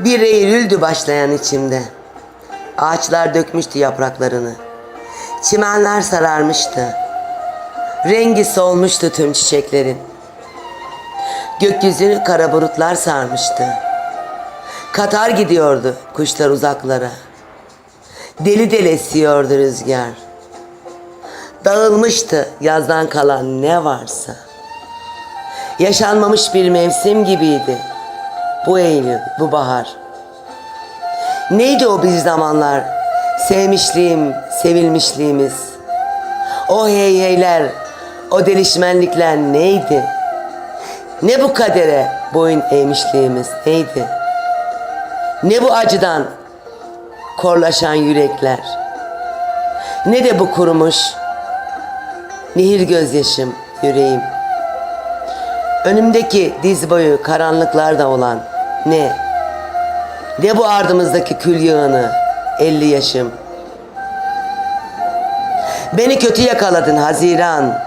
Bir Eylül'dü başlayan içimde. Ağaçlar dökmüştü yapraklarını. Çimenler sararmıştı. Rengi solmuştu tüm çiçeklerin. Gökyüzünü kara bulutlar sarmıştı. Katar gidiyordu kuşlar uzaklara. Deli deli esiyordu rüzgar. Dağılmıştı yazdan kalan ne varsa. Yaşanmamış bir mevsim gibiydi. Bu Eylül, bu bahar. Neydi o bir zamanlar? Sevmişliğim, sevilmişliğimiz. O hey heyler, o delişmenlikler neydi? Ne bu kadere boyun eğmişliğimiz neydi? Ne bu acıdan korlaşan yürekler? Ne de bu kurumuş nehir gözyaşım yüreğim? Önümdeki diz boyu karanlıklarda olan ne? Ne bu ardımızdaki kül yığını elli yaşım? Beni kötü yakaladın Haziran.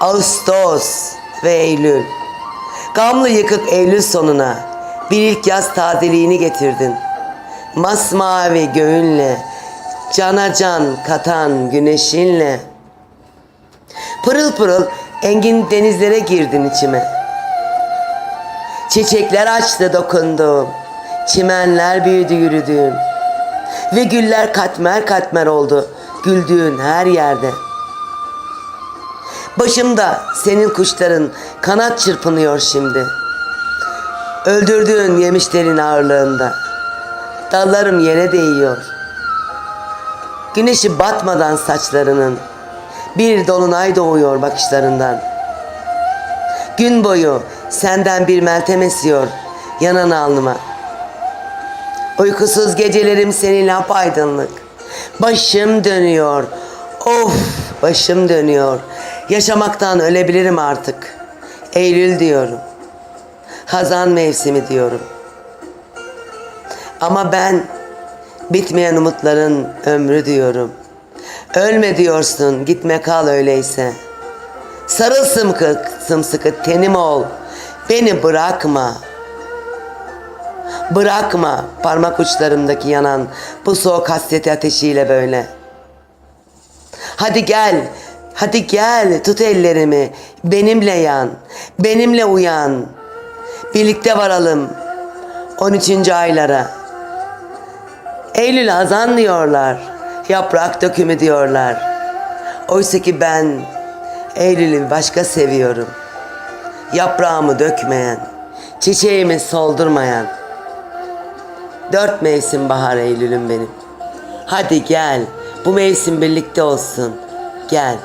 Ağustos ve Eylül. Gamlı yıkık Eylül sonuna bir ilk yaz tazeliğini getirdin. Masmavi göğünle, cana can katan güneşinle. Pırıl pırıl engin denizlere girdin içime. Çiçekler açtı dokundum. Çimenler büyüdü yürüdüğüm. Ve güller katmer katmer oldu güldüğün her yerde. Başımda senin kuşların kanat çırpınıyor şimdi. Öldürdüğün yemişlerin ağırlığında. Dallarım yere değiyor. Güneşi batmadan saçlarının bir dolunay doğuyor bakışlarından. Gün boyu senden bir meltem esiyor yanan alnıma. Uykusuz gecelerim seninle apaydınlık. Başım dönüyor. Of başım dönüyor. Yaşamaktan ölebilirim artık. Eylül diyorum. Hazan mevsimi diyorum. Ama ben bitmeyen umutların ömrü diyorum. Ölme diyorsun, gitme kal öyleyse. Sarıl sımkı, sımsıkı tenim ol. Beni bırakma. Bırakma parmak uçlarımdaki yanan bu soğuk hasreti ateşiyle böyle. Hadi gel, hadi gel tut ellerimi. Benimle yan, benimle uyan. Birlikte varalım 13. aylara. Eylül azan diyorlar. Yaprak dökümü diyorlar. Oysa ki ben Eylül'ü başka seviyorum. Yaprağımı dökmeyen, çiçeğimi soldurmayan. Dört mevsim bahar Eylül'üm benim. Hadi gel, bu mevsim birlikte olsun. Gel.